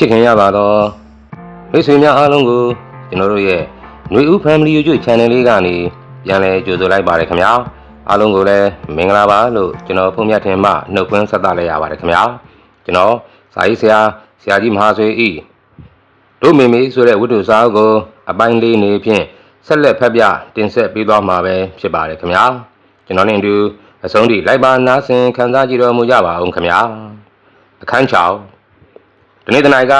ချစ်ခင်ရပါတော့မိတ်ဆွေများအားလုံးကိုကျွန်တော်တို့ရဲ့ຫນွေဦး Family YouTube Channel လေးကနေပြန်လည်ကြိုဆိုလိုက်ပါတယ်ခင်ဗျာအားလုံးကိုလည်းမင်္ဂလာပါလို့ကျွန်တော်ဖုန်းမြတ်ထင်မှနှုတ်ခွန်းဆက်သလိုက်ရပါတယ်ခင်ဗျာကျွန်တော်စာရေးဆရာဆရာကြီးမဟာဆွေဤတို့မေမေဆိုတဲ့ဝတ္ထုစာအုပ်ကို အပိုင်းလေးနေဖြင့်ဆက်လက်ဖတ်ပြတင်ဆက်ပေးသွားမှာပဲဖြစ်ပါတယ်ခင်ဗျာကျွန်တော်နဲ့အတူအဆုံးထိလိုက်ပါနားဆင်ခံစားကြည့်တော်မူကြပါအောင်ခင်ဗျာအခန်း6 ဒီနေ့တနိုင်က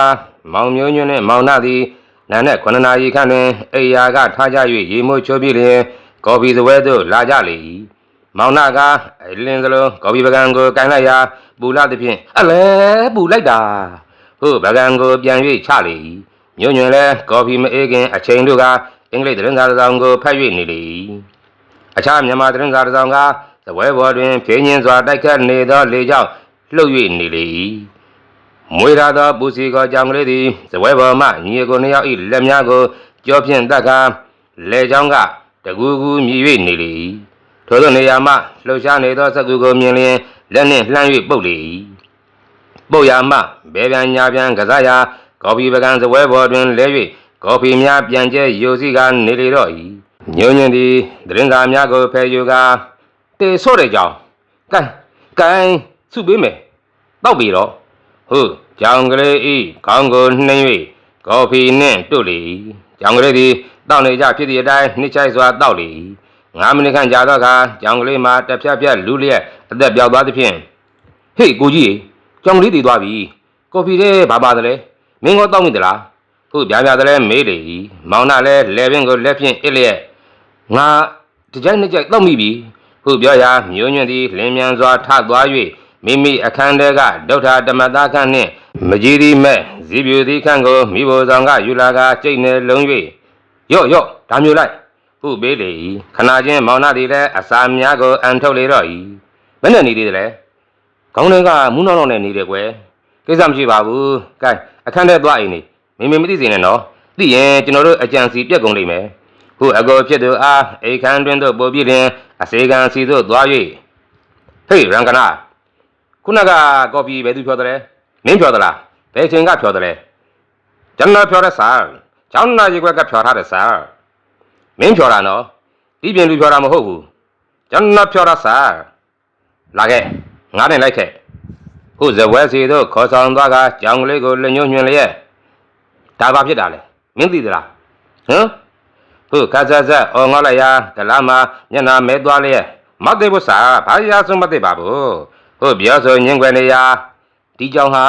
မောင်မျိုးညွန့်နဲ့မောင်နာသည်နာနဲ့9နာရီခန့်တွင်အိယာကထားကြ၍ရေမိုးချိုးပြလျင်ကော်ဖီစပွဲသို့လာကြလေ၏မောင်နာကအလင်းစလုံးကော်ဖီပကံကိုကန်လိုက်ရာပူလာသည်ဖြင့်အလဲပူလိုက်တာဟုတ်ပကံကိုပြန်၍ချလေ၏ညွန့်ညွန့်လည်းကော်ဖီမအေးခင်အချိန်တို့ကအင်္ဂလိပ်သတင်းစာတစ်စောင်ကိုဖတ်၍နေလေ၏အခြားမြန်မာသတင်းစာတစ်စောင်ကစပွဲပေါ်တွင်ဖြင်းညင်းစွာတိုက်ခတ်နေသောလေကြောင့်လှုပ်၍နေလေ၏ မွေရာသောပူစီကောကြောင်ကလေးသည်စပွဲပေါ်မှညီအကိုနှစ်ယောက်၏လက်များကိုကြောဖြင့်တတ်ကာလေကြောင်းကတကူကူမြည်၍နေလေ၏ထိုသောနေရာမှလှုပ်ရှားနေသောစက္ကူကိုမြင်လျင်လက်နှင့်လှမ်း၍ပုတ်လေ၏ပုတ်ရာမှဘဲပြန်ညာပြန်ကစားရာကော်ဖီပကံစပွဲပေါ်တွင်လဲ၍ကော်ဖီများပြန်ကျဲယိုစီကနေလေတော့၏ညွန့်ညင်သည်သတင်းစာများကိုဖယ်ယူကာတေဆော့တဲ့ကြောင်ကန်ကန်စုပေးမယ်တောက်ပြီတော့ ဟုတ်ကြောင်ကလေးဤခေါင်းကိုနှိမ့်၍ကော်ဖီနှင့်တို့လေ၏ကြောင်ကလေးသည်တောက်နေကြဖြစ်သည့်အတိုင်းနှိမ့်ချိုက်စွာတောက်လေ၏9မိနစ်ခန့်ကြာတော့အခါကြောင်ကလေးမှာတစ်ဖြတ်ဖြတ်လူလျက်အသက်ပြောက်သွားသဖြင့်ဟေ့ကိုကြီးကြောင်ကလေးတည်သွားပြီကော်ဖီတဲ့ဘာပါသလဲမင်းကောတောက်မိသလားဟုတ်ပြပြသလဲမေးလေ၏မောင်နာလည်းလဲပင်ကိုလက်ဖြင့်အစ်လျက်ငါတကြိုက်နှစ်ကြိုက်တောက်မိပြီဟုတ်ပြောရာမျိုးညွန့်သည်လင်းမြန်စွာထသွား၍ မိမိအခန်းထဲကဒုဋ္ဌာဓမ္မသားခန့်နှင့်မကြီးသည်မဲ့ဇီပြူသည်ခန့်ကိုမိဘဆောင်ကယူလာကကြိတ်နေလုံး၍ရော့ရော့ဒါမျိုးလိုက်ဟုပေးလေ၏ခဏချင်းမောင်နာသည်လည်းအစာများကိုအန်ထုတ်လေတော့၏ဘယ်နဲ့နေသေးတယ်လဲခေါင်းထဲကမူးနောက်နောက်နဲ့နေတယ်ကွယ်ကိစ္စမရှိပါဘူးကဲအခန်းထဲသွားအိမ်နေမိမိမသိစေနဲ့နော်သိရင်ကျွန်တော်တို့အကြံစီပြက်ကုန်လိမ့်မယ်ဟုအကိုဖြစ်သူအားအိမ်ခန်းတွင်သို့ပို့ပြီးလျင်အစေခံစီသို့သွား၍ဟေးရန်ကနာ ခုနကကော်ဖီဘယ်သူဖြော်တယ်လဲမင်းဖြော်သလားဘယ်ချိန်ကဖြော်တယ်လဲကျွန်တော်ဖြော်တဲ့ဆာကျောင်းနာကြီးကွက်ကဖြော်ထားတဲ့ဆာမင်းဖြော်တာနော်ဒီပြင်လူဖြော်တာမဟုတ်ဘူးကျွန်တော်ဖြော်တာဆာလာခဲ့ငါနဲ့လိုက်ခဲ့ခုဇဝဲစီတို့ခေါ်ဆောင်သွားကကြောင်ကလေးကိုလက်ညှိုးညွှန်လျက်ဒါဘာဖြစ်တာလဲမင်းသိသလားဟမ်ခုကဆဆအော်ငေါလိုက်ရာကလာမမျက်နာမဲသွားလျက်မတ်သေးဘူးဆာဘာရဆုံးမသိပါဘူး ဟုတ်ပြောဆိုညင်ခွယ်နေရဒီကြောင်ဟာ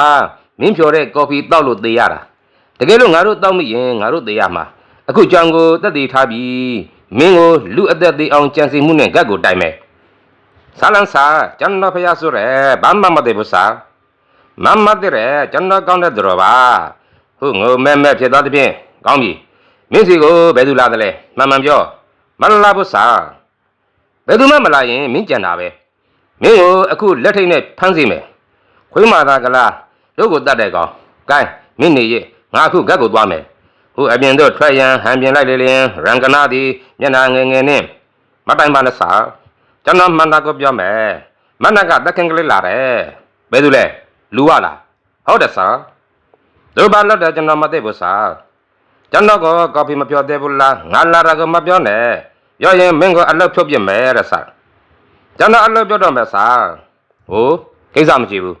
မင်းဖြော်တဲ့ကော်ဖီတောက်လို့သေရတာတကယ်လို့ငါတို့တောက်မိရင်ငါတို့သေရမှာအခုကြောင်ကိုတက်တည်ထားပြီးမင်းကိုလူအသက်သေးအောင်ကြံစီမှုနဲ့ဂတ်ကိုတိုင်မယ်ဆာလန်ဆာကျွန်တော်ဖျားဆိုရဲဘာမှမသိဘူးဆာမမတဲ့ရဲကျွန်တော်ကောင်းတဲ့တော်ပါဟုတ်ငိုမဲမဲဖြစ်သွားတဲ့ဖြင့်ကောင်းပြီမင်းစီကိုဘယ်သူလာတယ်လဲမှန်မှန်ပြောမလာဘူးဆာဘယ်သူမှမလာရင်မင်းကြံတာပဲ မင်းကိုအခုလက်ထိတ်နဲ့ဖမ်းစီမယ်ခွေးမာသာကလားတို့ကိုတတ်တဲ့ကောင်ကဲမင်းနေရငါအခုဂတ်ကိုသွားမယ်ဟိုအပြင်တို့ထွက်ရန်ဟန်ပြင်လိုက်လေလျင်ရန်ကနာသည်မျက်နာငယ်ငယ်နဲ့မတိုင်ပါနဲ့စာကျွန်တော်မန္တာကိုပြောမယ်မန္တကတက်ခင်ကလေးလာတယ်ဘယ်သူလဲလူဝလားဟုတ်တယ်စာတို့ဘာလို့တယ်ကျွန်တော်မသိဘူးစာကျွန်တော်ကကော်ဖီမပြောသေးဘူးလားငါလာတာကမပြောနဲ့ပြောရင်မင်းကအလုပ်ဖြုတ်ပြမယ်တဲ့စာ ကျွန်တော်အလုပ်ပြောတော့မယ်စာဟိုကိစ္စမရှိဘူး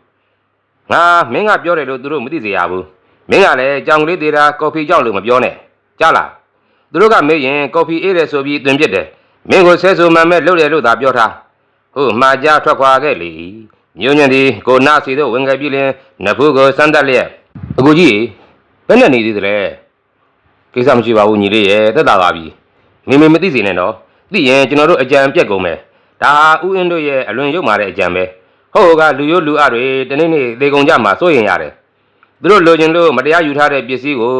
ငါမင်းကပြောတယ်လို့သူတို့မသိစေရဘူးမင်းကလည်းကြောင်ကလေးသေးတာကော်ဖီကြောက်လို့မပြောနဲ့ကြားလားသူတို့ကမေးရင်ကော်ဖီအေးတယ်ဆိုပြီးတွင်ပြစ်တယ်မင်းကိုဆဲဆိုမှန်မဲ့လုပ်တယ်လို့သာပြောထားဟုတ်မှားကြထွက်ခွာခဲ့လေညွန့်ညွန့်ဒီကိုနာစီတို့ဝင်ခဲ့ပြီလင်နဖူးကိုစမ်းတက်လျက်အကူကြီးဘယ်နဲ့နေသေးသလဲကိစ္စမရှိပါဘူးညီလေးရဲ့တက်တာပါပြီမင်းမင်းမသိစေနဲ့နော်သိရင်ကျွန်တော်တို့အကြံပြက်ကုန်မယ် ဒါဥအင်းတို့ရဲ့အလွန်ရုပ်မာတဲ့အကြံပဲဟုတ်ဟုတ်ကလူရိုးလူအတွေတနေ့နေ့သေကုန်ကြမှာစိုးရင်ရတယ်သူတို့လိုချင်လို့မတရားယူထားတဲ့ပစ္စည်းကို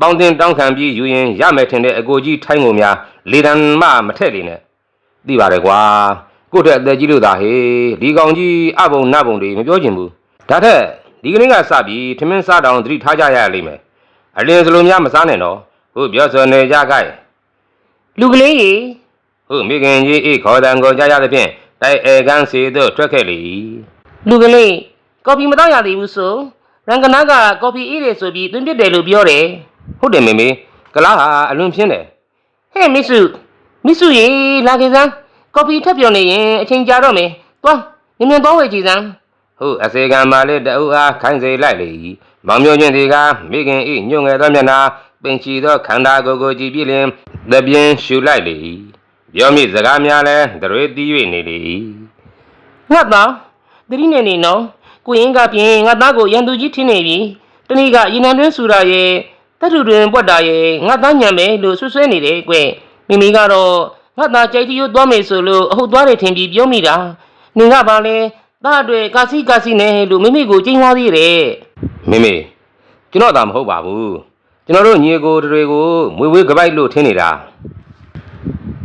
ပေါင်းတင်တောင်းခံပြီးယူရင်ရမယ်ထင်တဲ့အကိုကြီးထိုင်းကုန်များလေတံမမထက်လေနဲ့သိပါတယ်ကွာကိုယ့်ထက်အသက်ကြီးလို့သာဟေးဒီကောင်ကြီးအဘုံနဘုံတွေမပြောချင်ဘူးဒါထက်ဒီကနေ့ကစပြီးထမင်းစားတောင်သတိထားကြရလိမ့်မယ်အလင်းစလိုများမစားနဲ့တော့ဟုတ်ပြောဆိုနေကြကြလူကလေးရေ ဟုတ်မိခင်ကြီးဤခေါ်တံကိုကြားရသဖြင့်တိုက်အေကန်းစီသို့ထွက်ခဲ့လေ၏လူကလေးကော်ဖီမတော့ရသေးဘူးဆိုရန်ကနာကကော်ဖီအေးတယ်ဆိုပြီးသွင်းပြစ်တယ်လို့ပြောတယ်ဟုတ်တယ်မေမေကလားဟာအလွန်ပြင်းတယ်ဟဲ့မစ်စုမစ်စုရေလာခင်စမ်းကော်ဖီထပ်ပြောနေရင်အချိန်ကြာတော့မယ်သွားမြင်မြန်သွားဝယ်ကြည့်စမ်းဟုတ်အစေကံမာလေးတအုပ်အားခိုင်းစေလိုက်လေမောင်မျိုးချင်းဒီကမိခင်ဤညွန့်ငယ်သောမျက်နှာပင်ချီသောခန္ဓာကိုယ်ကိုကြည့်ပြီးလင်သပြင်းရှူလိုက်လေ ပြောမိစကားများလဲတရွေတီး၍နေလေငါသားသတိနဲ့နေနော်ကိုရင်ကပြင်ငါသားကိုရန်သူကြီးထင်းနေပြီတနည်းကရေနံတွင်းဆူတာရဲ့တထုတွင်ပွက်တာရဲ့ငါသားညံမယ်လို့ဆွဆွဲနေတယ်ကွမိမိကတော့ငါသားကြိုက်တီရိုးသွားမယ်ဆိုလို့အဟုတ်သွားတယ်ထင်ပြီးပြောမိတာနင်ကပါလဲသားအတွေ့ကာစီကာစီနဲ့လို့မိမိကိုကျင်းသွားသေးတယ်မေမေကျွန်တော်သာမဟုတ်ပါဘူးကျွန်တော်တို့ညီကိုတွေကိုမွေဝေးကပိုက်လို့ထင်နေတာ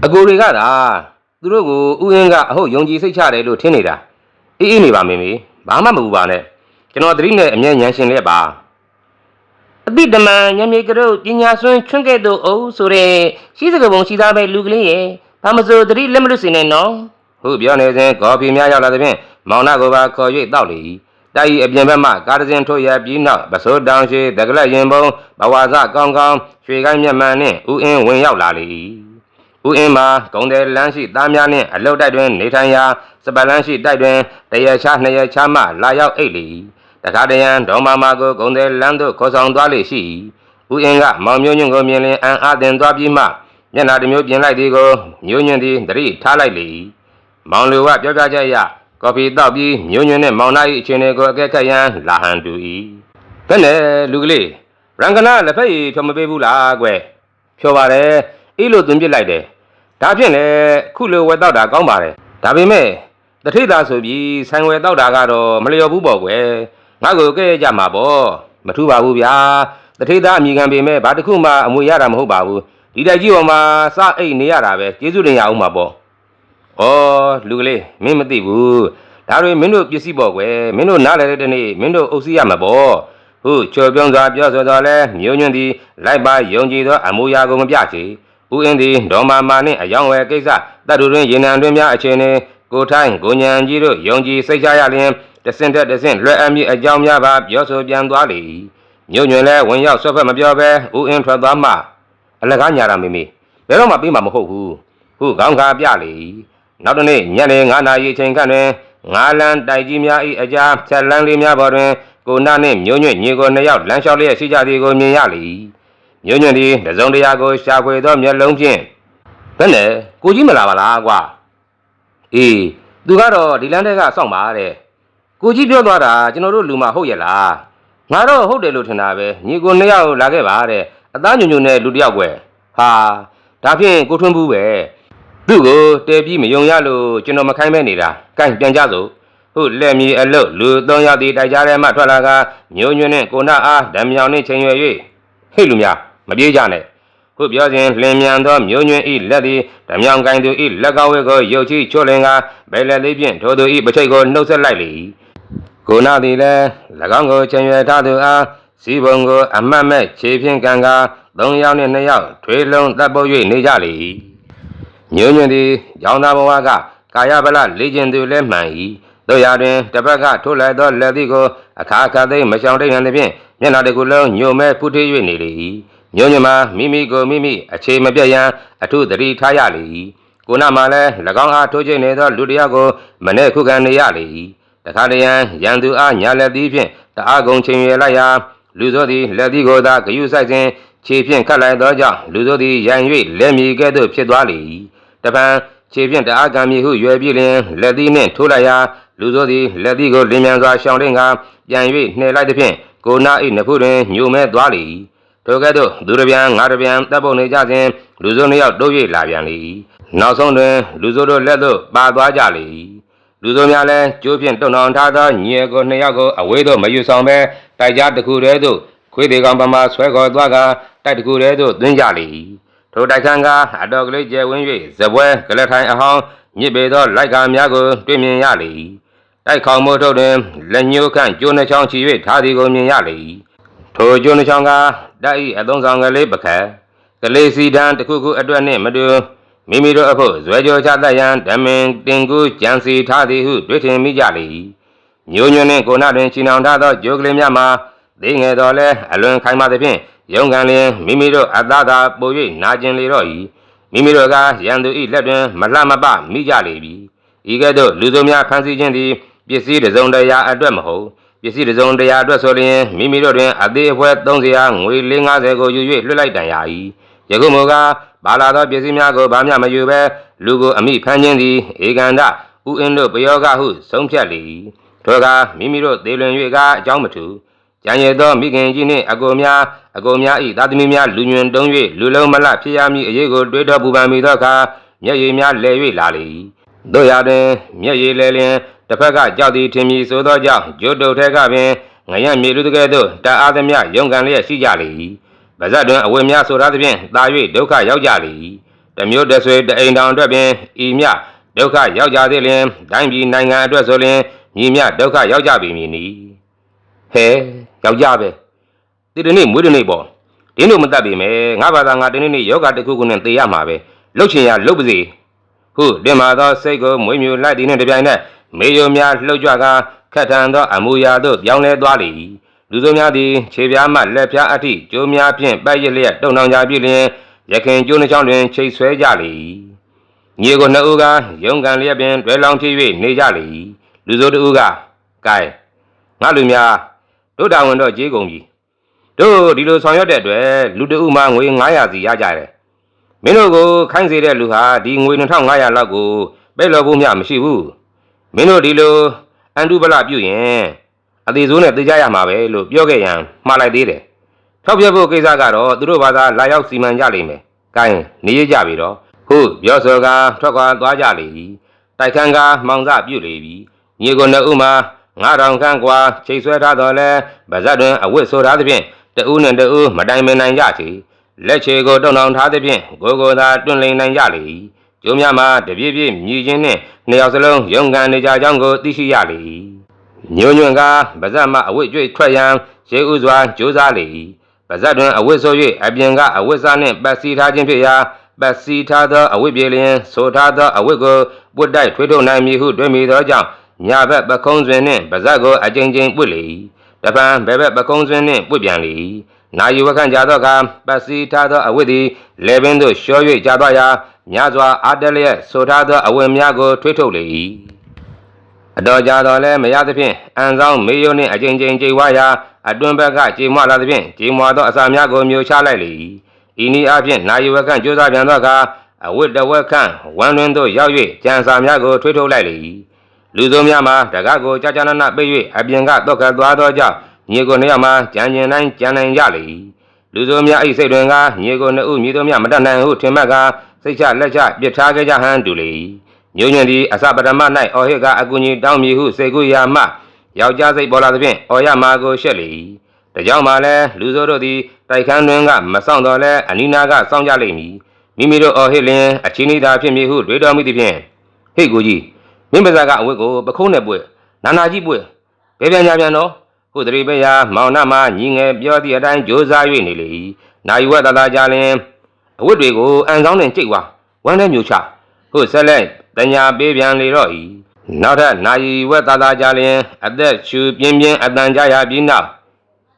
အကိုတွေကသာသူတို့ကိုဥယင်းကအဟုတ်ယုံကြည်စိတ်ချတယ်လို့ထင်နေတာအေးအေးနေပါမေမေဘာမှမပူပါနဲ့ကျွန်တော်သတိနဲ့အမြဲညံရှင်လက်ပါအတိတမန်ညမြေကရုတ်ပညာဆွန်းချွန်းခဲ့သူအုပ်ဆိုတဲ့ရှိစကပုံရှိသားပဲလူကလေးရဲ့ဘာမစိုးသတိလက်မလွတ်စင်နဲ့နော်ဟုတ်ပြောနေစဉ်ကော်ဖီများရောက်လာသဖြင့်မောင်နာကိုပါခေါ်၍တောက်လေတိုက်ဤအပြင်ဘက်မှကားတစ်စင်ထုတ်ရပြီးနောက်ပစိုးတောင်ရှိတကလက်ရင်ပုံဘဝဇကောင်းကောင်းရွှေကိုင်းမျက်မှန်နှင့်ဥအင်းဝင်ရောက်လာလေ ဥအင်းမှာဂုံတယ်လမ်းရှိသားများနှင့်အလုတ်တိုက်တွင်နေထိုင်ရာစပလန်းရှိတိုက်တွင်တရချာနှစ်ရချာမှလာရောက်အိတ်လေတခါတရံဒေါမမာကိုဂုံတယ်လမ်းသို့ခေါ်ဆောင်သွားလေရှိဥအင်းကမောင်မျိုးညွန့်ကိုမြင်လင်အံအားတင်သွားပြီးမှမျက်နာတစ်မျိုးပြင်လိုက်သည်ကိုမျိုးညွန့်သည်တတိထားလိုက်လေမောင်လူကပြောပြချက်အရကော်ဖီတောက်ပြီးမျိုးညွန့်နဲ့မောင်နာ၏အချင်းတွေကိုအကဲခတ်ရန်လာဟန်တူ၏ဘယ်နဲ့လူကလေးရန်ကနာလက်ဖက်ရည်ဖြောမပေးဘူးလားကွယ်ဖြောပါတယ်အေးလို့သွင်းပစ်လိုက်တယ် ဒါဖြင့်လေခုလိုဝယ်တောက်တာကောင်းပါတယ်ဒါပေမဲ့တထိတာဆိုပြီးဆိုင်ဝယ်တောက်တာကတော့မလျော်ဘူးပေါ့ကွယ်ငါ့ကိုကဲ့ရဲ့ကြမှာပေါ့မထူပါဘူးဗျာတထိတာအမိခံပေမဲ့ဘာတစ်ခုမှအမွေရတာမဟုတ်ပါဘူးဒီတိုက်ကြီးပေါ်မှာစအိတ်နေရတာပဲကျေးဇူးတင်ရအောင်ပါပေါ့။အော်လူကလေးမင်းမသိဘူး။ဒါတွေမင်းတို့ပစ္စည်းပေါ့ကွယ်။မင်းတို့နားလည်တဲ့တနေ့မင်းတို့အုပ်စီးရမှာပေါ့။ဟုတ်ချော်ပြုံးစွာပြောဆိုတော်လဲမျိုးညွန့်သည်လိုက်ပါယုံကြည်သောအမူအရာကိုမပြချေ။ ဦးအင်းသည်ဒေါ်မာမာနှင့်အယောင်ဝယ်ကိစ္စတတ်တူတွင်ရေနံတွင်များအခြေအနေကိုထိုင်းကိုညံကြီးတို့ယုံကြည်စိတ်ချရလျင်တဆင့်တက်တဆင့်လွယ်အမြင့်အကြောင်းများပါပြောဆိုပြန်သွားလေ၏။မျိုးညွန့်လည်းဝင်ရောက်ဆွတ်ဖက်မပြောဘဲဦးအင်းထွက်သွားမှအလကားညာတာမိမိဘယ်တော့မှပြီးမှာမဟုတ်ဘူး။ဟုတ်ခေါင်းခါပြလေ၏။နောက်တနေ့ညနေ9နာရီအချိန်ခန့်တွင်ငါးလန်းတိုက်ကြီးများ၏အကြားဖြတ်လန်းလေးများပေါ်တွင်ကိုနာနှင့်မျိုးညွန့်ညီကိုနှစ်ယောက်လမ်းလျှောက်လျက်ရှိကြသည်ကိုမြင်ရလေ မျိုးညွန့်သည်တစုံတရာကိုရှာဖွေသောမျက်လုံးဖြင့်ဘယ်နဲ့ကိုကြီးမလာပါလားကွာအေးသူကတော့ဒီလမ်းထဲကစောင့်ပါတဲ့ကိုကြီးပြောသွားတာကျွန်တော်တို့လူမဟုတ်ရဲ့လားငါတော့ဟုတ်တယ်လို့ထင်တာပဲညီကိုနှစ်ယောက်လာခဲ့ပါတဲ့အသားညွန့်ညွန့်နဲ့လူတစ်ယောက်ကွယ်ဟာဒါဖြင့်ကိုထွန်းဘူးပဲသူ့ကိုတဲပြီးမယုံရလို့ကျွန်တော်မခိုင်းမဲနေတာ။ကဲပြန်ကြစို့။ဟုတ်လက်မီအလုတ်လူသုံးယောက်ဒီတိုက်ကြတဲ့မှထွက်လာကမျိုးညွန့်နဲ့ကိုနာအားဓမြောင်နဲ့ချိန်ရွယ်၍ဟေ့လူများ မပြေးကြနဲ့။ဟုတ်ပြောစဉ်လင်မြန်သောမျိုးညွန့်ဤလက်သည်ဓမြောင်ကိုင်သူဤလက်ကောင်းဝဲကိုရုပ်ချီချွတ်လင်ကဘယ်လက်လေးဖြင့်ထိုသူဤပချိတ်ကိုနှုတ်ဆက်လိုက်လေ၏။ကိုနာသည်လည်း၎င်းကိုချိန်ရွယ်ထားသူအားစီးပုံကိုအမတ်မဲ့ခြေဖြင့်ကန်ကာသုံးယောက်နှင့်နှစ်ယောက်ထွေးလုံးတပ်ပုတ်၍နေကြလေ၏။ညွန့်ညွန့်သည်ရောင်သာဘဝကကာယဗလလေ့ကျင့်သူလည်းမှန်၏တို့ရတွင်တစ်ဖက်ကထိုးလိုက်သောလက်သီးကိုအခါခါသိမ်းမရှောင်တိတ်ဟန်သဖြင့်မျက်နှာတစ်ခုလုံးညိုမဲဖူးထွေး၍နေလေ၏ ညွန့်ညွန့်မှာမိမိကိုမိမိအခြေမပြတ်ရန်အထုသတိထားရလေ၏ကိုနာမှာလည်း၎င်းအားထိုးချိတ်နေသောလူတစ်ယောက်ကိုမနေ့ခုခံနေရလေ၏တခါတရံရန်သူအားညာလက်သီးဖြင့်တအားကုန်ချိန်ရလိုက်ရာလူသောသည်လက်သီးကိုသာဂယုဆိုင်စဉ်ခြေဖြင့်ခတ်လိုက်သောကြောင့်လူသောသည်ရန်၍လက်မီကဲ့သို့ဖြစ်သွားလေ၏တပံခြေဖြင့်တအားကံမီဟုရွယ်ပြီးလျင်လက်သီးနှင့်ထိုးလိုက်ရာလူသောသည်လက်သီးကိုလင်းမြန်စွာရှောင်လင်းကပြန်၍နှဲလိုက်သဖြင့်ကိုနာ၏နဖူးတွင်ညိုမဲသွားလေ၏ ထိုကဲ့သို့သူတစ်ပြန်ငါတစ်ပြန်တပ်ပုတ်နေကြစဉ်လူစုနှစ်ယောက်တိုး၍လာပြန်လေ၏နောက်ဆုံးတွင်လူစုတို့လက်သို့ပါသွားကြလေ၏လူစုများလည်းကျိုးဖြင့်တုံအောင်ထားသောညီအကိုနှစ်ယောက်ကိုအဝေးသို့မယူဆောင်ဘဲတိုက်ကြားတစ်ခုတည်းသို့ခွေးသေးကောင်ပမာဆွဲခေါ်သွားကတိုက်တစ်ခုတည်းသို့သွင်းကြလေ၏ထိုတိုက်ခန်းကအတော်ကလေးကျယ်ဝန်း၍ဇပွဲကလထိုင်အဟောင်းညစ်ပေသောလိုက်ကားများကိုတွေ့မြင်ရလေ၏တိုက်ခေါင်မို့ထုတ်တွင်လက်ညှိုးခန့်ကျိုးနှချောင်းချီ၍ထားသည်ကိုမြင်ရလေ၏ ထိုကျိုးနှချောင်းကတိုက်၏အသုံးဆောင်ကလေးပကံကလေးစီတန်းတစ်ခုခုအတွက်နှင့်မတူမိမိတို့အဖို့ဇွဲကြောချတတ်ရန်ဓမင်တင်ကူကြံစီထားသည်ဟုတွေ့ထင်မိကြလေ၏ညိုညွန်းနှင့်ကိုနာတွင်ချီနှောင်ထားသောကြိုးကလေးများမှာသိငယ်တော်လဲအလွန်ခိုင်မာသဖြင့်ရုံကန်လျင်မိမိတို့အသားသာပို၍နာကျင်လေတော့၏မိမိတို့ကရန်သူ၏လက်တွင်မလှမပမိကြလေပြီဤကဲ့သို့လူစုများဖန်ဆီးခြင်းသည်ပစ္စည်းတစ်စုံတစ်ရာအတွက်မဟုတ် ပစ္စည်းတစ်စုံတစ်ရာအတွက်ဆိုလျင်မိမိတို့တွင်အသေးအဖွဲ30ရာငွေ450ကိုယူ၍လွှတ်လိုက်တန်ရာ၏ယခုမူကားဘာလာသောပစ္စည်းများကိုဘာမျှမယူဘဲလူကိုအမိဖမ်းခြင်းသည်ဧကန္တဥအင်းတို့ပယောဂဟုဆုံးဖြတ်လေ၏ထိုကမိမိတို့သေလွန်၍ကအကြောင်းမထူကြံရည်သောမိခင်ကြီးနှင့်အကိုများအကိုများ၏သာသမီများလူညွန်တုံး၍လူလုံးမလဖြစ်ရမည်အရေးကိုတွေးတော်ပူပန်မိသောအခါမျက်ရည်များလဲ၍လာလေ၏ တို့ရတွင်မျက်ရည်လဲလျင်တစ်ဖက်ကကြောက်သည်ထင်မည်ဆိုသောကြောင့်ဂျိုးတုတ်ထဲကပင်ငရံမြေလူတကဲ့သို့တအားသမျှရုံကန်လျက်ရှိကြလေ၏ဗဇက်တွင်အဝတ်များဆိုထားသဖြင့်တာ၍ဒုက္ခရောက်ကြလေ၏တမျိုးတဆွေတအိမ်တောင်အတွက်ပင်ဤမြဒုက္ခရောက်ကြသေးလျင်တိုင်းပြည်နိုင်ငံအတွက်ဆိုလျင်ညီမြဒုက္ခရောက်ကြပြီမည်နီဟဲယောက်ျားပဲဒီတနေ့မွေးတနေ့ပေါ့ဒင်းတို့မတတ်ပေမဲ့ငါဘာသာငါတနေ့နေ့ယောဂတစ်ခုခုနဲ့သေရမှာပဲလှုပ်ချင်ရလှုပ်ပါစေ ဟုတင်မာသောစိတ်ကိုမွေးမြူလိုက်သည်နှင့်တပြိုင်နက်မေယုံများလှုပ်ကြွကာခက်ထန်သောအမူအရာသို့ပြောင်းလဲသွားလေ၏လူစုံများသည်ခြေပြားမှလက်ပြားအထိကျိုးများဖြင့်ပတ်ရစ်လျက်တုံနှောင်ကြပြီလျင်ရခင်ကျိုးနှချောင်းတွင်ချိတ်ဆွဲကြလေ၏ညီကိုနှစ်ဦးကရုံကန်လျက်ပင်တွဲလောင်းဖြစ်၍နေကြလေ၏လူစုံတစ်ဦးကကဲငါလူများတို့တာဝန်တော့ကြေးကုန်ပြီတို့ဒီလိုဆောင်ရွက်တဲ့အတွက်လူတစ်ဦးမှငွေ900စီရကြတယ် မင်းတို့ကိုခိုင်းစေတဲ့လူဟာဒီငွေ2500လောက်ကိုပဲ့လော်ဖို့မျှမရှိဘူးမင်းတို့ဒီလိုအန်တုပလပြုတ်ရင်အသေးစိုးနဲ့သိကြရမှာပဲလို့ပြောခဲ့ရန်မှားလိုက်သေးတယ်ထောက်ပြဖို့ကိစ္စကတော့သူတို့ဘာသာလာရောက်စီမံကြလိမ့်မယ်ကိုင်းနေရကြပြီတော့ဟုတ်ပြောစောကထွက်ခွာသွားကြလေပြီတိုက်ခန်းကမှောင်စပြုတ်လေပြီညီကိုနှစ်ဦးမှာ9000ခန့်กว่าချိန်ဆွဲထားတော့လဲဗဇက်တွင်အဝတ်ဆိုထားသဖြင့်တဦးနဲ့တဦးမတိုင်ပင်နိုင်ကြချေ လက်ချေကိုတုံအောင်ထားသဖြင့်ကိုကိုသာတွန့်လိန်နိုင်ကြလေကျိုးများမှာတပြည့်ပြည့်မြည်ချင်းနှင့်နှစ်ယောက်စလုံးရုန်းကန်နေကြကြောင်းကိုသိရှိရလေညွညွန့်ကဗဇက်မှအဝတ်ကြွေထွက်ရန်ရေဥစွာကြိုးစားလေဗဇက်တွင်အဝတ်ဆို၍အပြင်ကအဝတ်စားနှင့်ပတ်စီထားခြင်းဖြစ်ရာပတ်စီထားသောအဝတ်ပြေလျင်ဆိုထားသောအဝတ်ကိုပွတ်တိုက်ထွေးထုတ်နိုင်မည်ဟုတွေ့မိသောကြောင့်ညာဘက်ပကုံးစွင်နှင့်ဗဇက်ကိုအကြိမ်ကြိမ်ပွတ်လေတပံဘယ်ဘက်ပကုံးစွင်နှင့်ပွတ်ပြန်လေ နာယီဝခန့်ကြသောအခါပတ်စီထားသောအဝတ်သည်လေပင်သို့လျှော၍ကြသွားရာများစွာအားတက်လျက်ဆိုထားသောအဝတ်များကိုထွေးထုတ်လေ၏အတော်ကြာတော်လဲမရသဖြင့်အန်ဆောင်မေယုံနှင့်အကြိမ်ကြိမ်ကြိမ်ဝါရာအတွင်ဘက်ကကြေမွလာသဖြင့်ကြေမွသောအစာများကိုမျိုးချလိုက်လေ၏ဤနည်းအားဖြင့်နာယီဝခန့်ကြိုးစားပြန်သောအခါအဝတ်တဝက်ခန့်ဝမ်းတွင်သို့ရောက်၍ကြံစာများကိုထွေးထုတ်လိုက်လေ၏လူစုံများမှာတကားကိုကြာကြာနာနာပိတ်၍အပြင်ကတော့ကတ်သွားသောကြောင့် ညီကိုနှစ်ယောက်မှကြံကျင်တိုင်းကြံနိုင်ကြလေ၏လူစုံများအိစိတ်တွင်ကညီကိုနှစ်ဦးမြည်တို့များမတတ်နိုင်ဟုထင်မှတ်ကစိတ်ချလက်ချပြစ်ထားခဲ့ကြဟန်တူလေ၏ညွညွန့်သည်အစပထမ၌အော်ဟစ်ကအကူကြီးတောင်းမည်ဟုစိတ်ကူးရာမှယောက်ျားစိတ်ပေါ်လာသဖြင့်အော်ရမာကိုရှက်လေ၏တကြောင်မှလည်းလူစိုးတို့သည်တိုက်ခန်းတွင်ကမဆောင်တော်လဲအနီးနားကစောင့်ကြလိမ့်မည်မိမိတို့အော်ဟစ်လျင်အချင်းဤသာဖြစ်မည်ဟုတွေးတော်မူသည်ဖြင့်ဟေ့ကိုကြီးမင်းပါဇာကအဝတ်ကိုပခုံးနဲ့ပွေနာနာကြီးပွေဘယ်ပြန်ကြပြန်တော့ ဟုတရိပယမောင်နှမညီငယ်ပြောသည့်အတိုင်းကြိုးစား၍နေလေ၏နာယဝတသာကြလင်အဝတ်တွေကိုအန်ဆောင်နှင့်ကြိတ်ဝါဝမ်းထဲမျိုးချဟုဆက်လက်တညာပေးပြန်လေတော့၏နောက်ထပ်နာယဝတသာကြလင်အသက်ရှူပြင်းပြင်းအတန်ကြရပြီးနောက်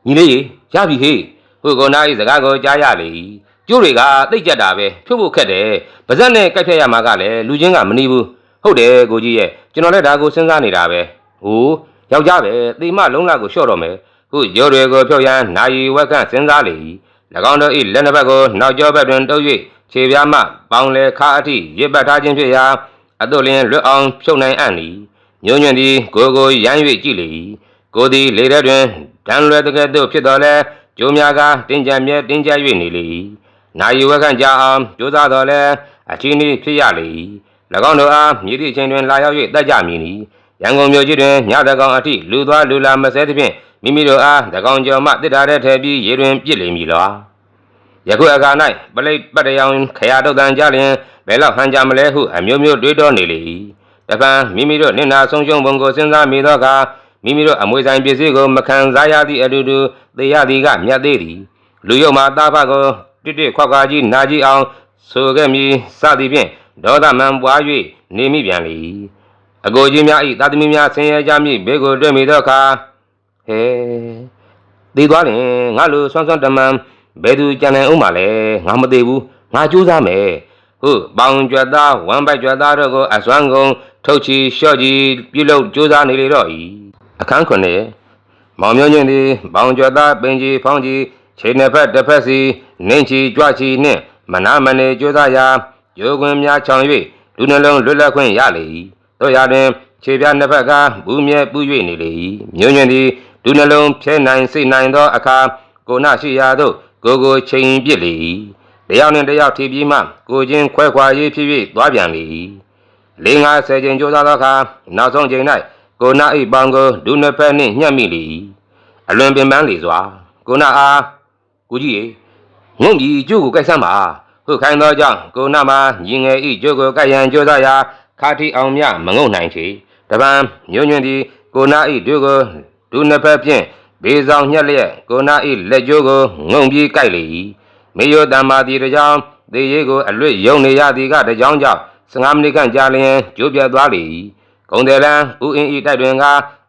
ညီလေးရေရပြီဟေ့ဟုကိုနာ၏စကားကိုကြားရလေ၏ကျိုးတွေကတိတ်ကြက်တာပဲဖြုတ်ဖို့ခက်တယ်ပါဇက်နဲ့ကြက်ဖြတ်ရမှာကလည်းလူချင်းကမနေဘူးဟုတ်တယ်ကိုကြီးရဲ့ကျွန်တော်လည်းဒါကိုစဉ်းစားနေတာပဲဟိုး ယောက်ျားပဲသေမလုံးလာကိုလျှော့တော့မယ်ခုရိုးတွေကိုဖြုတ်ရန်နာယီဝက်ခန့်စဉ်းစားလေ၏၎င်းတို့၏လက်နှစ်ဘက်ကိုနောက်ကျောဘက်တွင်တုပ်၍ခြေပြားမှပေါင်လေခါအထိရစ်ပတ်ထားခြင်းဖြစ်ရာအတုလျင်လွတ်အောင်ဖြုတ်နိုင်အံ့သည်ညွန့်ညွန့်သည်ကိုကိုရမ်း၍ကြည့်လေ၏ကိုသည်လေထဲတွင်ဒံလွယ်တကဲ့သို့ဖြစ်တော်လဲကျိုးများကတင်းကြပ်မြဲတင်းကြပ်၍နေလေ၏နာယီဝက်ခန့်ကြအောင်ကြိုးစားတော်လဲအချင်းဤဖြစ်ရလေ၏၎င်းတို့အားမြည်သည့်အချိန်တွင်လာရောက်၍တက်ကြမည်နီ ရန်ကုန်မြို့ကြီးတွင်ညတကောင်အထိလူသွားလူလာမဆဲသဖြင့်မိမိတို့အားတကောင်ကျော်မှတစ်တာတဲ့ထဲပြီးရေတွင်ပြစ်လိမ့်မည်လားယခုအခါ၌ပလိတ်ပတ်တရောင်ခရာတုတ်တန်ကြလျင်ဘယ်လောက်ဟန်ကြမလဲဟုအမျိုးမျိုးတွေးတောနေလေ၏တပံမိမိတို့နင့်နာဆုံးရှုံးပုံကိုစဉ်းစားမိသောအခါမိမိတို့အမွေဆိုင်ပစ္စည်းကိုမခံစားရသည့်အတူတူသေရသည်ကမြတ်သေးသည်လူယုံမှာတာဖကိုတစ်တစ်ခွက်ခွာကြီးနာကြီးအောင်ဆိုခဲ့မည်စသည်ဖြင့်ဒေါသမန်ပွား၍နေမိပြန်လေ အကိုကြီးများဤသာသမီများဆင်းရဲကြမည်ဘေကိုတွေ့မိသောအခါဟဲသိသွားရင်ငါလိုဆွမ်းဆွမ်းတမန်ဘယ်သူကြံနိုင်အောင်မလဲငါမသိဘူးငါကြိုးစားမယ်ဟုတ်ပေါင်ကြွက်သားဝမ်းပိုက်ကြွက်သားတို့ကိုအစွမ်းကုန်ထုတ်ချီလျှော့ချီပြုလုပ်ကြိုးစားနေလေတော့ဤအခန်းခွန်နဲ့မောင်မျိုးညင်းသည်ပေါင်ကြွက်သားပင်ကြီးဖောင်းကြီးခြေနှစ်ဖက်တစ်ဖက်စီနင်းချီကြွချီနှင့်မနာမနေကြိုးစားရာဂျိုးခွင်များချောင်၍လူနှလုံးလွတ်လပ်ခွင့်ရလေ၏ တို့ရတွင်ခြေပြားနှစ်ဖက်ကဘူးမြဲပူး၍နေလေ၏မျိုးညွန့်သည်လူနှလုံးဖြဲနိုင်စိတ်နိုင်သောအခါကိုနာရှိရာသို့ကိုကိုချိန်ပြစ်လေ၏တယောက်နှင့်တယောက်ထိပြီးမှကိုချင်းခွဲခွာရေးဖြစ်၍သွားပြန်လေ၏လေးငါဆယ်ချိန်ကြိုးစားသောအခါနောက်ဆုံးချိန်၌ကိုနာ၏ပေါင်ကိုဒုနှစ်ဖက်နှင့်ညှက်မိလေ၏အလွန်ပင်ပန်းလေစွာကိုနာအားကိုကြီးရေငုံကြီးကျို့ကိုကြိုက်ဆမ်းပါဟုတ်ခိုင်းသောကြောင့်ကိုနာမှာညီငယ်၏ကျို့ကိုကြိုက်ရန်ကြိုးစားရာ ခါတီအောင်မြမငုံနိုင်ချေတပံညွန့်ညွန့်သည်ကိုနာ၏တို့ကိုဒုနှစ်ဖက်ဖြင့်ဘေးဆောင်ညက်လျက်ကိုနာ၏လက်ကျိုးကိုငုံပြီးကြိုက်လေ၏မေယောတမ္မာတိတကြောင်သေရေးကိုအလွတ်ယုံနေရသည်ကတကြောင်ကြောင့်15မိနစ်ခန့်ကြာလျင်ကျိုးပြတ်သွားလေ၏ဂုံတယ်လန်းဦးအင်းဤတိုက်တွင်က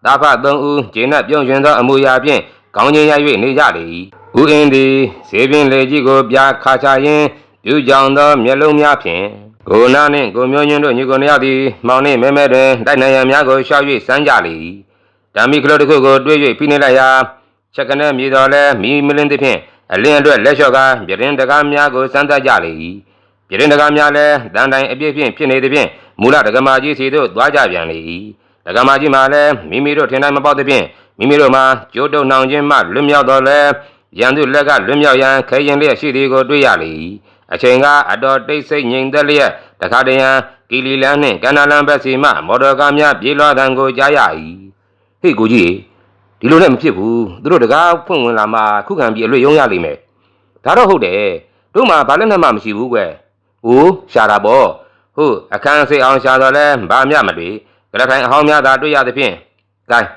တာဖသုံးဦးဂျင်းနှက်ပြုံးရွှင်သောအမူအရာဖြင့်ကောင်းခြင်းရ၍နေကြလေ၏ဦးအင်းသည်ဈေးပင်လေကြီးကိုပြာခါချရင်းပြုကြောင်သောမျက်လုံးများဖြင့် ကိုနာနှင့်ကိုမျိုးညင်းတို့ညီကိုနှစ်ယောက်သည်မောင်နှင့်မဲမဲတွင်တိုက်နိုင်ရန်များကိုရှောက်၍စမ်းကြလေ၏ဓာမီကလေးတစ်ခုကိုတွေး၍ဖိနေလိုက်ရာချက်ကနေမြေတော်လဲမီမလင်းသဖြင့်အလင်းအတွက်လက်လျှော့ကားပြရင်တကားများကိုစမ်းသပ်ကြလေ၏ပြရင်တကားများလည်းတန်တိုင်အပြည့်ဖြင့်ဖြစ်နေသဖြင့်မူလဒကမာကြီးစီသို့သွားကြပြန်လေ၏ဒကမာကြီးမှလည်းမိမိတို့ထင်တိုင်းမပေါက်သဖြင့်မိမိတို့မှာကြိုးတုံနှောင်ခြင်းမှလွတ်မြောက်တော်လဲရန်သူလက်ကလွတ်မြောက်ရန်ခဲရင်လျက်ရှိသည်ကိုတွေ့ရလေ၏ အချိန်ကအတော်တိတ်ဆိတ်ငြိမ်သက်လျက်တခါတရံကီလီလန်းနှင့်ကန္နာလန်းဘက်စီမှမော်တော်ကားများပြေးလွှားတန်ကိုကြားရ၏ဟေ့ကိုကြီးဒီလိုနဲ့မဖြစ်ဘူးသူတို့တကားဖွင့်ဝင်လာမှခုခံပြီးအလွတ်ရုံးရလိမ့်မယ်ဒါတော့ဟုတ်တယ်တို့မှဘာလည်းနဲ့မှမရှိဘူးကွယ်ဟိုရှာတာပေါ့ဟုတ်အခန်းစိတ်အောင်ရှာတော့လဲဘာမျှမတွေ့ကလထိုင်အဟောင်းများသာတွေ့ရသဖြင့်ဂိုင်း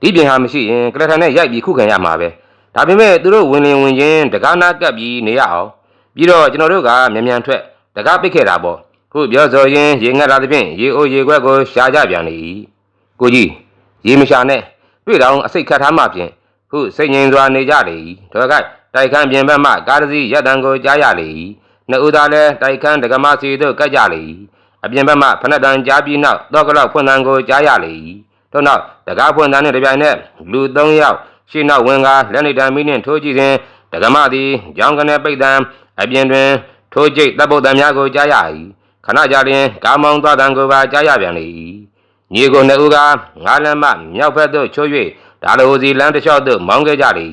ဒီပြင်ဟာမရှိရင်ကလထိုင်နဲ့ရိုက်ပြီးခုခံရမှာပဲဒါပေမဲ့သူတို့ဝင်လင်ဝင်ချင်းတကားနာကပ်ပြီးနေရအောင် ပြီးတော့ကျွန်တော်တို့ကမြန်မြန်ထွက်တကားပိတ်ခဲ့တာပေါ့ခုပြောဆိုရင်ရေငတ်လာသဖြင့်ရေအိုးရေခွက်ကိုရှာကြပြန်လေကိုကြီးရေမရှာနဲ့တွေ့တော့အစိတ်ခတ်ထားမှဖြင့်ခုစိတ်ငြိမ်စွာနေကြလေတော့ကတိုက်ခန်းပြင်ဘက်မှကားတစ်စီးရက်တံကိုကြားရလေနှစ်ဦးသားလည်းတိုက်ခန်းဒကမစီတို့ကတ်ကြလေအပြင်ဘက်မှဖနက်တန်ကြားပြီးနောက်တော့ကလောက်ဖွင့်တန်ကိုကြားရလေတို့နောက်တကားဖွင့်တန်နဲ့တပြိုင်နက်လူ၃ယောက်ရှင်းနောက်ဝင်ကားလက်နေတံမီးနှင့်ထိုးကြည့်စဉ်ဒကမသည်ကြောင်းကနေပိတ်တံ အပြင်တွင် ထိုးကျိတ်တပ်ပုတ်တံများကိုကြားရ၏ခဏကြာလျင်ကားမောင်းသွားတံကိုပါကြားရပြန်လေညီကိုနှစ်ဦးကငါးလမ်းမှမြောက်ဘက်သို့ချိုး၍ဒါလိုစီလမ်းတစ်လျှောက်သို့မောင်းခဲ့ကြလေ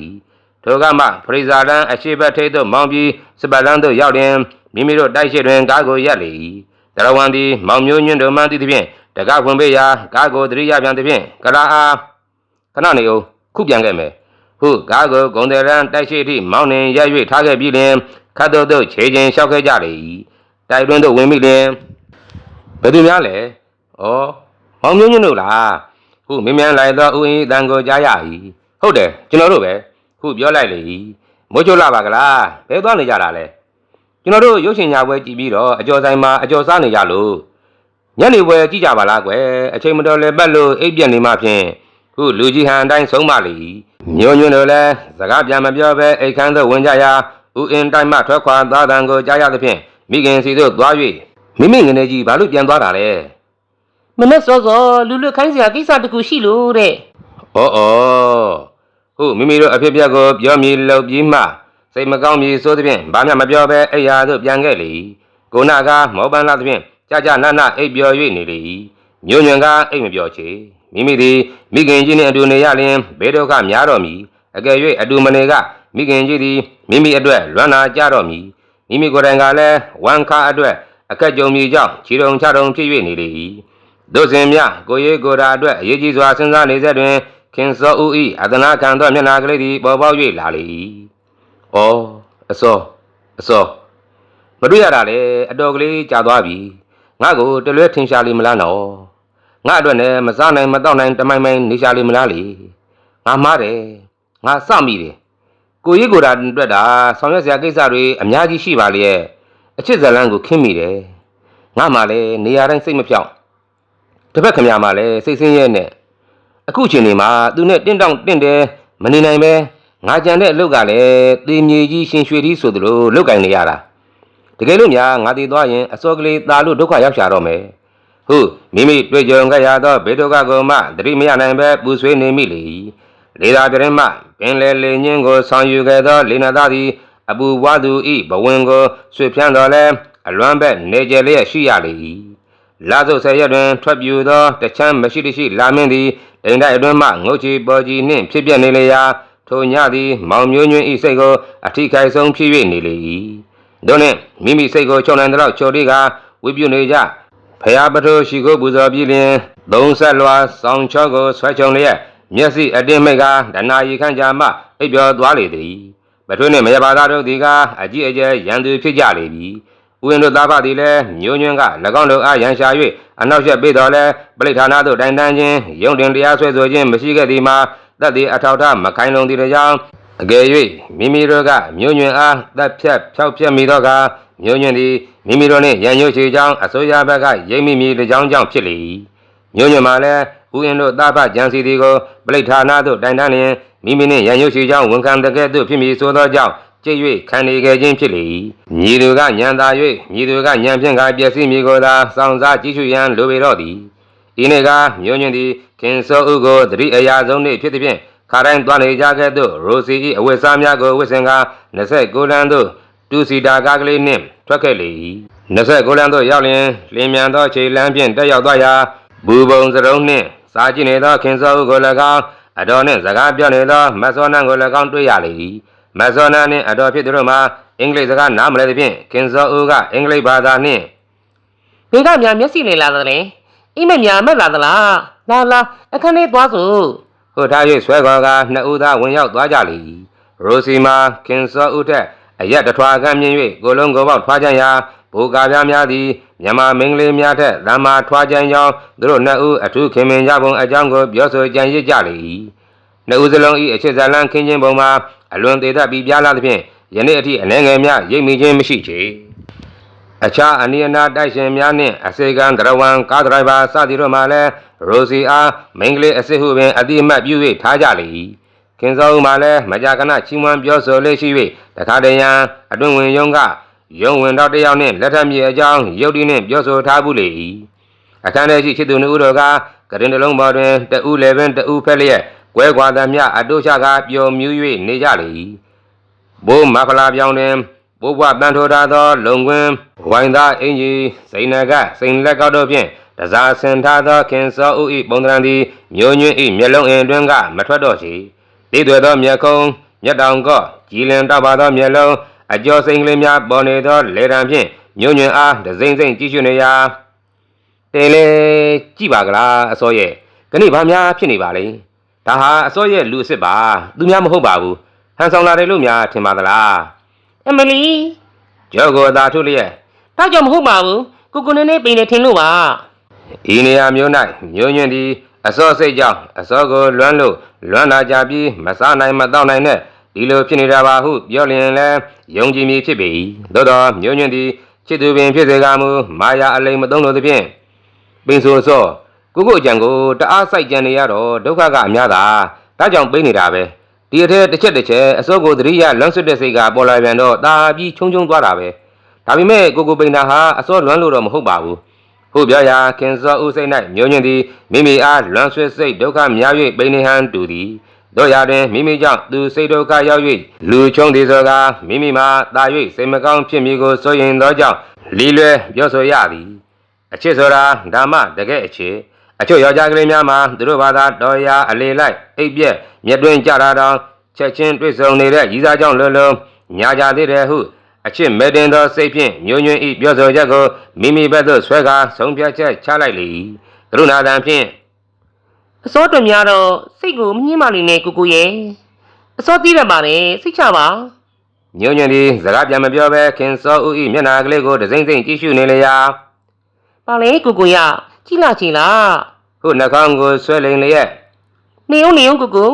ထိုကမှဖရိဇာလန်းအရှိဘက်ထိပ်သို့မောင်းပြီးစပတ်လန်းသို့ရောက်လျင်မိမိတို့တိုက်ရှိတွင်ကားကိုရက်လေတရဝံသည်မောင်မျိုးညွန့်တို့မှန်းသည့်သဖြင့်တကားဝင်ပေးရာကားကိုတရိယပြန်သဖြင့်ကလာအားခဏနေအောင်ခုပြန်ခဲ့မယ်ဟုကားကိုဂုံတယ်ရန်တိုက်ရှိသည့်မောင်းနှင်ရက်၍ထားခဲ့ပြီးလျင် ခတ်တို့တို့ခြေချင်းလျှောက်ခဲ့ကြလေတိုက်တွင်းသို့ဝင်ပြီးလျင်ဘယ်သူများလဲဩမောင်မျိုးညွန့်တို့လားဟုမင်းမြန်လိုက်သောဦးအင်းတန်ကိုကြားရ၏ဟုတ်တယ်ကျွန်တော်တို့ပဲခုပြောလိုက်လေမိုးချိုလာပါကလားဘယ်သွားနေကြတာလဲကျွန်တော်တို့ရုပ်ရှင်ညာပွဲကြည့်ပြီးတော့အကျော်ဆိုင်မှာအကျော်စားနေကြလို့ညနေပွဲကြည့်ကြပါလားကွယ်အချိန်မတော်လဲပတ်လို့အိပ်ပြက်နေမှဖြင့်ခုလူကြီးဟန်အတိုင်းဆုံးပါလေမျိုးညွန့်တို့လည်းစကားပြန်မပြောဘဲအိတ်ခမ်းသို့ဝင်ကြရာ ဦးအင်းတိုင်းမှထွက်ခွာသားတန်ကိုကြားရသဖြင့်မိခင်စီသို့သွား၍မိမိငနေကြီးဘာလို့ပြန်သွားတာလဲမနဲ့စောစောလူလွတ်ခိုင်းစရာကိစ္စတစ်ခုရှိလို့တဲ့။အော်အော်ဟုတ်မိမိတို့အဖြစ်အပျက်ကိုပြောမြည်လုပ်ပြီးမှစိတ်မကောင်းမြည်ဆိုသဖြင့်ဘာမှမပြောဘဲအိယာသို့ပြန်ခဲ့လေ။ကိုနာကမောပန်းလာသဖြင့်ကြာကြာနာနာအိပ်ပျော်၍နေလေ။မြို့ညွန်ကအိပ်မပျော်ချေ။မိမိသည်မိခင်ကြီးနှင့်အတူနေရလျင်ဘေးဒုက္ခများတော်မူ။အကယ်၍အတူမနေက မိခင်ကြီးသည်မိမိအတွက်လွမ်းနာကြတော်မူ။မိမိကိုယ်တိုင်ကလည်းဝန်ခါအတွက်အခက်ကြုံမြည်ကြောင့်ခြေတုံချတုံဖြစ်၍နေလေ၏။တို့စဉ်မြကိုရေးကိုရာအတွက်အရေးကြီးစွာစဉ်းစားနေဆက်တွင်ခင်စောဦးဤအသနာခံသောမျက်နာကလေးသည်ပေါ်ပေါက်၍လာလေ၏။အော်အစောအစောမတွေ့ရတာလေအတော်ကလေးကြာသွားပြီ။ငါ့ကိုတလွဲထင်ရှားလိမလားနော်။ငါအတွက်လည်းမစားနိုင်မတော့နိုင်တမိုင်မိုင်နေရှာလိမလားလေ။ငါမှားတယ်။ငါစမိတယ်။ ကိုရေးကိုရာအတွက်ဒါဆောင်ရွက်စရာကိစ္စတွေအများကြီးရှိပါလေရဲ့။အချစ်ဇလန်းကိုခင်းမိတယ်။ငါမှလည်းနေရာတိုင်းစိတ်မဖြောင့်တစ်ဖက်ခမရမှာလည်းစိတ်ဆင်းရဲနဲ့အခုချိန်နေမှာသူနဲ့တင့်တောင့်တင့်တယ်မနေနိုင်ပဲငါကြံတဲ့အလုပ်ကလည်းတေမြေကြီးရှင်ရွှေကြီးဆိုသလိုလုတ်ကင်နေရတာတကယ်လို့များငါတည်သွားရင်အစောကလေးตาလို့ဒုက္ခရောက်ရှာတော့မယ်ဟုတ်မိမိတွေ့ကြုံခဲ့ရသောဘေဒုက္ခကိုမှသတိမရနိုင်ပဲပူဆွေးနေမိလေ လေသာပြရင်မှပင်လေလေညင်းကိုဆောင်ယူခဲ့သောလေနာသားသည်အပူဝါသူဤဘဝင်ကိုဆွေဖြန်းတော်လဲအလွမ်းဘက်နေကြလျက်ရှိရလေ၏လာစုဆယ်ရက်တွင်ထွက်ပြူသောတချမ်းမရှိတရှိလာမင်းသည်အိမ်တိုက်အတွင်းမှငုတ်ချီပေါ်ကြီးနှင့်ဖြစ်ပြနေလေရာထိုညသည်မောင်မျိုးညွင်းဤစိတ်ကိုအထိခိုက်ဆုံးဖြစ်၍နေလေ၏တို့နှင့်မိမိစိတ်ကိုချုံနိုင်သလောက်ချိုတိကဝိပြုနေကြဖရာပထိုးရှိကိုပူဇော်ပြီးလျင်သုံးဆက်လွာဆောင်းချောကိုဆွဲချုံလျက် မျက်စိအတင်းမိတ်ကဒနာရီခန့်ကြာမှအိပ်ပျော်သွားလေသည်ပထွေးနှင့်မရပါသားတို့သည်ကအကြီးအကျယ်ရန်သူဖြစ်ကြလေပြီဥယျာဉ်တို့သားဖသည်လည်းမျိုးညွန့်က၎င်းတို့အားရန်ရှာ၍အနောက်ရက်ပေးတော်လဲပလိဌာနတို့တိုင်တန်းခြင်းရုံတင်တရားဆွဲဆိုခြင်းမရှိခဲ့သည်မှာတတ်သည်အထောက်ထားမခိုင်လုံသည်ကြောင့်အကယ်၍မိမိတို့ကမျိုးညွန့်အားတပ်ဖြတ်ဖြောက်ပြက်မိသောကမျိုးညွန့်သည်မိမိတို့နှင့်ရန်ညွှတ်ချေကြောင်းအစိုးရဘက်ကရိပ်မိမိတကြောင်းကြောင့်ဖြစ်လေ၏မျိုးညွန့်မှာလည်း ဥယျာဉ်တို့သားဖကြံစီသည်ကိုပလိဌာနတို့တိုင်တန်းလျင်မိမိနှင့်ရန်ညွှတ်ချေကြောင်းဝန်ခံတကဲ့သို့ဖြစ်မည်ဆိုသောကြောင့်ကြည့်၍ခံနေခဲ့ခြင်းဖြစ်လေ၏ညီသူကညံသာ၍ညီသူကညံဖြင့်ကပျက်စီးမိကိုသာစောင့်စားကြည့်ရှုရန်လိုပေတော့သည်ဤနေ့ကမျိုးညွန့်သည်ခင်စောဥကိုတတိအရာဆုံးနေ့ဖြစ်သည်ဖြင့်ခါတိုင်းသွားနေကြခဲ့သို့ရိုစီ၏အဝတ်စားများကိုဝတ်ဆင်က29လမ်းသို့တူစီတာကားကလေးနှင့်ထွက်ခဲ့လေ၏29လမ်းသို့ရောက်လျင်လင်းမြန်သောခြေလမ်းဖြင့်တက်ရောက်သွားရာဘူပုံစရုံးနှင့် စားကြည့်နေသောခင်စောဥကို၎င်းအတော်နှင့်စကားပြောနေသောမတ်စောနန်းကို၎င်းတွေ့ရလေ၏မတ်စောနန်းနှင့်အတော်ဖြစ်သူတို့မှာအင်္ဂလိပ်စကားနားမလဲသဖြင့်ခင်စောဥကအင်္ဂလိပ်ဘာသာနှင့်ဘင်ကများမျက်စိနေလာသလဲအိမ်မက်များမက်လာသလားလာလာအခန်းလေးသွားစို့ဟိုထား၍ဆွဲခေါ်ကနှစ်ဦးသားဝင်ရောက်သွားကြလေ၏ရိုစီမာခင်စောဥထက်အရက်တထွာကမ်းမြင်၍ကိုလုံးကိုပေါက်ထွားကြရာ ဘူကာပြားများသည်မြန်မာမင်းကလေးများထက်လမ်းမာထွားကြကြောင်းသူတို့နှစ်ဦးအထူးခင်မင်ကြပုံအကြောင်းကိုပြောဆိုကြံရစ်ကြလေ၏နှစ်ဦးစလုံး၏အချစ်ဇာလန်းခင်းခြင်းပုံမှာအလွန်သေးသက်ပြီးပြားလာသဖြင့်ယနေ့အထိအနှဲငယ်များရိပ်မိခြင်းမရှိချေအခြားအနီးအနားတိုက်ရှင်များနှင့်အစေခံဒရဝံကားဒရိုင်ဘာစသည်တို့မှလည်းရိုစီအားမိန်းကလေးအစစ်ဟုပင်အတိအမှတ်ပြု၍ထားကြလေ၏ခင်စောဦးမှလည်းမကြာခဏချီးမွမ်းပြောဆိုလေးရှိ၍တခါတရံအတွင်ဝင်ယုံက ယုံဝင်တော့တယောက်နှင့်လက်ထပ်မြေအကြောင်းရုပ်တည်နှင့်ပြောဆိုထားဘူးလေ၏အခန်းထဲရှိချစ်သူနှုတ်တို့ကကရင်တလုံးပေါ်တွင်တဦးလည်းပင်တဦးဖက်လျက်ကွဲကွာသမျှအတုချကပျော်မြူး၍နေကြလေ၏ဘိုးမဖလာပြောင်းတွင်ဘိုးဘွားတန်ထိုးထားသော လုံကွင်းဝိုင်းသားအင်ကြီးစိန်နကစိန်လက်ကောက်တို့ဖြင့်တစားဆင်ထားသောခင်စောဥ၏ပုံသဏ္ဍာန်သည်မျိုးညွန့်၏မျက်လုံးအင်တွင်ကမထွက်တော့ချေတိသွဲသောမျက်ခုံးမျက်တောင်ကော့ကြည်လင်တောက်ပါသောမျက်လုံး အကျော်စိန်ကလေးများပေါ်နေသောလေတံဖြင့်မျိုးညွန့်အားဒစိမ့်စိမ့်ကြည့်ရှုနေရာတဲလေကြည့်ပါကလားအစောရဲ့ခဏဘာများဖြစ်နေပါလဲဒါဟာအစောရဲ့လူအစ်စ်ပါသူများမဟုတ်ပါဘူးဟန်ဆောင်လာတယ်လို့များထင်ပါသလားအမလီကျော်ကိုသာထုလျက်တောက်ကြောင့်မဟုတ်ပါဘူးကိုကိုနေနေပိန်နေထင်လို့ပါဤနေရာမျိုး၌မျိုးညွန့်သည်အစောစိတ်ကြောင့်အစောကိုလွမ်းလို့လွမ်းလာကြပြီးမစားနိုင်မတော့နိုင်တဲ့ ဒီလိုဖြစ်နေတာပါဟုပြောလျင်လဲယုံကြည်မည်ဖြစ်ပေ၏သို့သောမျိုးညွန့်သည်ချစ်သူပင်ဖြစ်စေကမူမာယာအလိမ်မသုံးလို့သဖြင့်ပင်ဆိုစောကိုကိုအကြံကိုတအားစိုက်ကြံနေရတော့ဒုက္ခကအများသာဒါကြောင့်ပိနေတာပဲဒီအထက်တစ်ချက်တစ်ချက်အစောကိုသတိရလွမ်းဆွတ်တဲ့စိတ်ကပေါ်လာပြန်တော့တာပြီးချုံချုံသွားတာပဲဒါပေမဲ့ကိုကိုပိန်တာဟာအစောလွမ်းလို့တော့မဟုတ်ပါဘူးဟုတ်ပြောရာခင်စောဥစိတ်၌မျိုးညွန့်သည်မိမိအားလွန်ဆွေစိတ်ဒုက္ခများ၍ပိနေဟန်တူသည် တို့ရာတွင်မိမိကြောင့်သူစိတ်ဒုက္ခရောက်၍လူချုံသည်ဆိုကားမိမိမှာတာ၍စိတ်မကောင်းဖြစ်မည်ကိုစိုးရင်သောကြောင့်လီလွဲပြောဆိုရသည်အချစ်ဆိုတာဓမ္မတကယ်အချစ်အချို့ယောက်ျားကလေးများမှာသူတို့ဘာသာတော်ရာအလေလိုက်အိပ်ပြက်မျက်တွင်ကြတာတောင်ချက်ချင်းတွေ့ဆုံနေတဲ့ရည်စားကြောင့်လုံးလုံးညာကြသေးတယ်ဟုအချစ်မဲ့တင်သောစိတ်ဖြင့်မျိုးညွန့်ဤပြောဆိုချက်ကိုမိမိဘက်သို့ဆွဲကာဆုံးဖြတ်ချက်ချလိုက်လေ၏ကရုဏာတံဖြင့် အစောတွင်များတော့စိတ်ကိုမညှင်းပါလိမ့်နဲ့ကိုကိုရဲ့အစောသိရပါတယ်စိတ်ချပါမျိုးညွန့်သည်စကားပြန်မပြောဘဲခင်စောဥဤမျက်နာကလေးကိုဒစိမ့်စိမ့်ကြည့်ရှုနေလျာပါလေကိုကိုရကြည်လာကြည်လားဟုနှာခေါင်းကိုဆွဲလိန်လျက်နေအောင်နေအောင်ကိုကို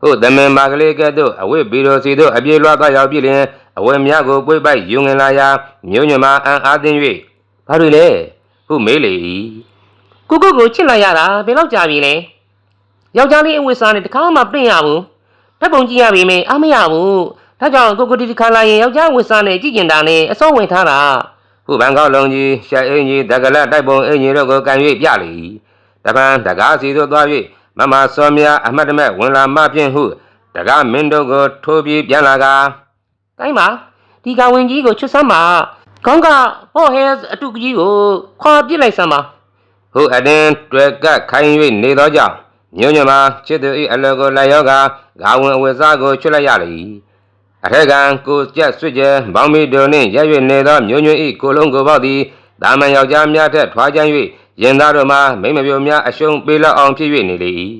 ဟုသမင်ပါကလေးကဲ့သို့အဝိဘီရိုစီသို့အပြေလွှားသွားရောက်ပြီလျင်အဝဲများကိုပွေ့ပိုက်ယူငင်လာရာမျိုးညွန့်မှာအံအားသင်း၍ဘာတွေလဲဟုမေးလေ၏ကိုကိုကိုချစ်လိုက်ရတာဘယ်တော့ကြာပြီလဲ ယောက်ျားလေးအဝတ်စားနဲ့တခါမှပြင့်ရဘူးဓာတ်ပုံကြည့်ရပြီမေအားမရဘူးဒါကြောင့်ကိုကိုဒီဒီခါလာရင်ယောက်ျားအဝတ်စားနဲ့ကြည့်ကျင်တာနဲ့အစောဝင်ထားတာဟုဘန်ကောက်လုံးကြီးရှက်အင်းကြီးတက္ကလတိုက်ပုံအင်းကြီးတို့ကိုကန်၍ပြလေတပန်းတကားစီသို့သွား၍မမစောမြအမတ်တမဲ့ဝင်လာမှဖြင့်ဟုတကားမင်းတို့ကိုထိုးပြီးပြန်လာကကိုင်းပါဒီကဝင်ကြီးကိုချွတ်ဆမ်းပါခေါင်းကဟော့ဟဲအတုကြီးကိုခွာပစ်လိုက်စမ်းပါဟုအတင်းတွယ်ကပ်ခိုင်း၍နေသောကြောင့် ညွညမှာချစ်သူ၏အလောကိုလိုက်ရောကဂါဝင်အဝတ်စားကိုချွတ်လိုက်ရလေအထက်ကံကိုကြက်ဆွစ်ကျဲဘောင်းမီတို့နှင့်ရက်၍နေသောညွည၏ကိုလုံးကိုပေါက်သည်ဒါမန်ယောက်ျားများထက်ထွားချမ်း၍ရင်သားတို့မှာမိမ့်မပြိုများအရှုံးပေးလောက်အောင်ဖြစ်၍နေလေ၏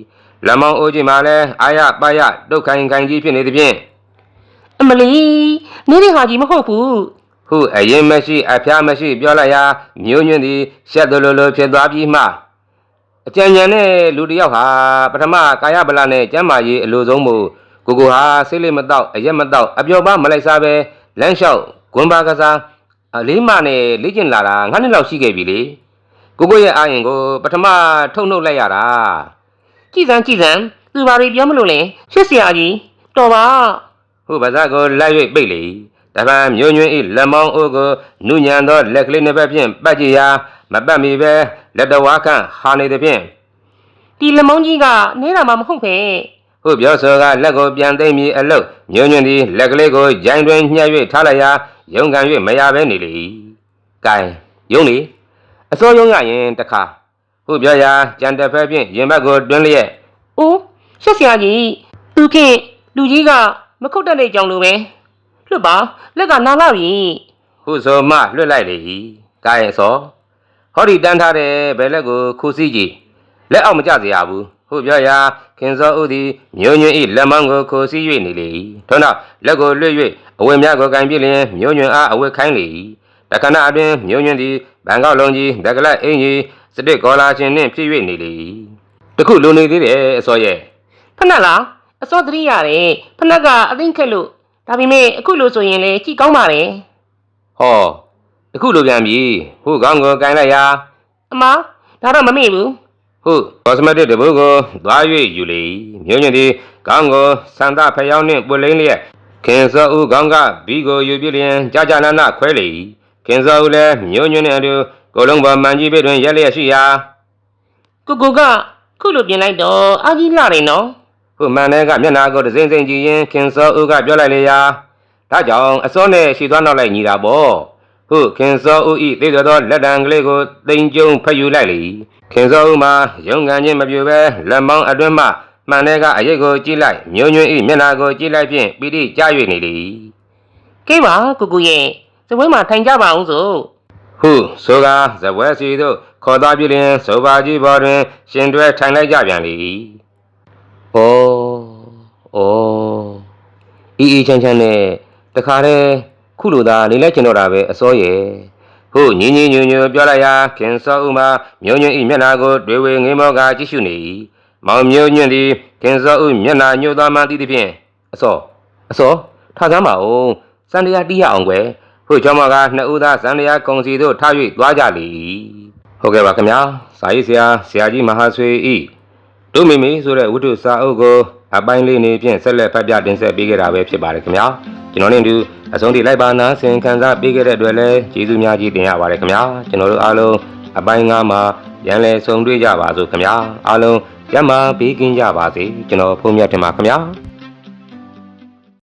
လက်မောင်းအိုးကြီးမှာလည်းအာရပါရဒုက္ခိုင်ခိုင်ကြီးဖြစ်နေသည်ဖြင့်အမလီနေတဲ့ဟာကြီးမဟုတ်ဘူးဟုအရင်မရှိအဖျားမရှိပြောလိုက်ရာမျိုးညွန့်သည်ရှက်သလိုလိုဖြစ်သွားပြီးမှ အကြံဉာဏ်နဲ့လူတစ်ယောက်ဟာပထမကာယဗလာနဲ့ကျမ်းမာရေးအလိုဆုံးမို့ကိုကိုဟာစိတ်လေးမတော့အရက်မတော့အပျော်ပါမလိုက်စားပဲလမ်းလျှောက်ဂွန်ပါကစားအလေးမနဲ့လေ့ကျင့်လာတာငါးနှစ်လောက်ရှိခဲ့ပြီလေကိုကိုရဲ့အာရင်ကိုပထမထုတ်နှုတ်လိုက်ရတာကြည်စမ်းကြည်စမ်းသူဘာတွေပြောမလို့လဲရှစ်ဆရာကြီးတော်ပါဟုပါးစပ်ကိုလိုက်၍ပိတ်လေ တပံမျိုးညွန့်ဤလက်မောင်းအိုးကိုနုညံသောလက်ကလေးနှစ်ဘက်ဖြင့်ပတ်ကြည့်ရာမပတ်မီပဲလက်တော်ဝါခန့်ဟာနေသည်ဖြင့်ဒီလက်မောင်းကြီးကနေတာမှမဟုတ်ပဲဟုပြောဆိုကလက်ကိုပြန်သိမ့်ပြီးအလုတ်မျိုးညွန့်သည်လက်ကလေးကိုဂျိုင်းတွင်ညှက်၍ထားလိုက်ရာရုံကန်၍မရဘဲနေလေ။ကဲယုံလေအစောယုံရရင်တခါဟုပြောရာကြံတစ်ဖက်ဖြင့်ရင်ဘတ်ကိုတွင်းလျက်အိုးရှစ်ဆရာကြီးသူဖြင့်လူကြီးကမခုတ်တတ်တဲ့ကြောင်လိုပဲ လွတ်ပါလက်ကနာလာပြီဟုဆိုမှလွတ်လိုက်လေ။ကဲစောဟောဒီတန်းထားတဲ့ဘယ်လက်ကိုခူးစည်းကြည့်လက်အောက်မကျစေရဘူး။ဟုပြောရာခင်စောဦးသည်မျိုးညွန့်ဤလက်မောင်းကိုခိုးစည်း၍နေလေ။ထို့နောက်လက်ကိုလွတ်၍အဝတ်များကိုကင်ပြလျင်မျိုးညွန့်အားအဝတ်ခိုင်းလေ။တခဏအတွင်းမျိုးညွန့်သည်ဘန်ကောက်လုံးကြီးဒကလတ်အင်းကြီးစတစ်ကောလာရှင်နှင့်ပြည့်၍နေလေ။တခုလုံနေသေးတယ်အစောရဲ့ဖနက်လားအစောတရိရတယ်ဖနက်ကအသိခက်လို့ ဒါပေမဲ့အခုလို့ဆိုရင်လေကြည်ကောင်းပါလေဟောတခုလိုပြန်ပြီဟုကောင်းကိုကင်လိုက်ရာအမဒါတော့မမေ့ဘူးဟုကောစမတစ်တပုတ်ကိုသွား၍ယူလေမြို့ညင်သည်ကောင်းကိုစန္ဒဖျောင်းနှင့်ပွလိမ့်လျက်ခင်စောဦးကောင်းကဘီကိုယူပြလျင်ကြာကြာနာနာခွဲလေခင်စောဦးလည်းမြို့ညင်နှင့်အတူကိုလုံးပေါ်မှန်ကြီးပေတွင်ရက်လျက်ရှိရာကိုကိုကခုလိုပြင်လိုက်တော့အာကြီးလာတယ်နော် ဟုမှန်တဲ့ကမျက်နာကိုတစိမ့်စိမ့်ကြည့်ရင်ခင်စောဦးကပြောလိုက်လေရာဒါကြောင့်အစောနဲ့ရှီသွားနောက်လိုက်ညီတာပေါ့ဟုခင်စောဦးဤသိသောသောလက်တံကလေးကိုတိမ်ကျုံဖက်ယူလိုက်လေခင်စောဦးမှာရုံကန်ချင်းမပြူပဲလက်မောင်းအတွင်းမှမှန်တဲ့ကအရိတ်ကိုကြည့်လိုက်မျိုးညွန့်ဤမျက်နာကိုကြည့်လိုက်ဖြင့်ပိဋိကြ၍နေလေကဲပါကိုကိုရဲ့စပွဲမှာထိုင်ကြပါအောင်ဆိုဟုဆိုကားဇပွဲစီသို့ခေါ်သွားပြီလျင်ဆိုပါကြီးဘော်တွင် ရှင်တွဲထိုင်လိုက်ကြပြန်လေ။ ဩဩအီအီချမ်းချမ်းနဲ့တခါတည်းခုလိုသာနေလိုက်ကျင်တော့တာပဲအစောရဲ့ဟုတ်ညင်ညင်ညွညွပြောလိုက်ရာခင်စောဥမှာမျိုးညွန့်ဤမျက်နာကိုတွေဝေငင်းမောကကြည့်ရှုနေ၏မောင်မျိုးညွန့်သည်ခင်စောဥမျက်နာညှို့သားမှသိသည်ဖြင့်အစောအစောထားစမ်းပါဦးစံတရားတီးရအောင်ကွယ်ဟုတ်ကျောင်းမကနှစ်ဦးသားစံတရားကုံစီတို့ထား၍သွားကြလေဟုတ်ကဲ့ပါခင်ဗျာစာရေးဆရာဆရာကြီးမဟာဆွေဤ တို့မိမိဆိုတဲ့ဝတ္ထုစာအုပ်ကိုအပိုင်းလေးနေဖြင့်ဆက်လက်ဖတ်ပြတင်ဆက်ပေးခဲ့တာပဲဖြစ်ပါတယ်ခင်ဗျာကျွန်တော်နဲ့အတူအဆုံးထိလိုက်ပါနာဆင်ခံစားပေးခဲ့တဲ့အတွက်လည်းကျေးဇူးများကြီးတင်ရပါတယ်ခင်ဗျာကျွန်တော်တို့အားလုံးအပိုင်း၅မှာပြန်လည်ဆုံတွေ့ကြပါစို့ခင်ဗျာအားလုံးကျမ်းမာပေးကင်းကြပါစေကျွန်တော်ဖုန်းမြတ်တင်ပါခင်ဗျာ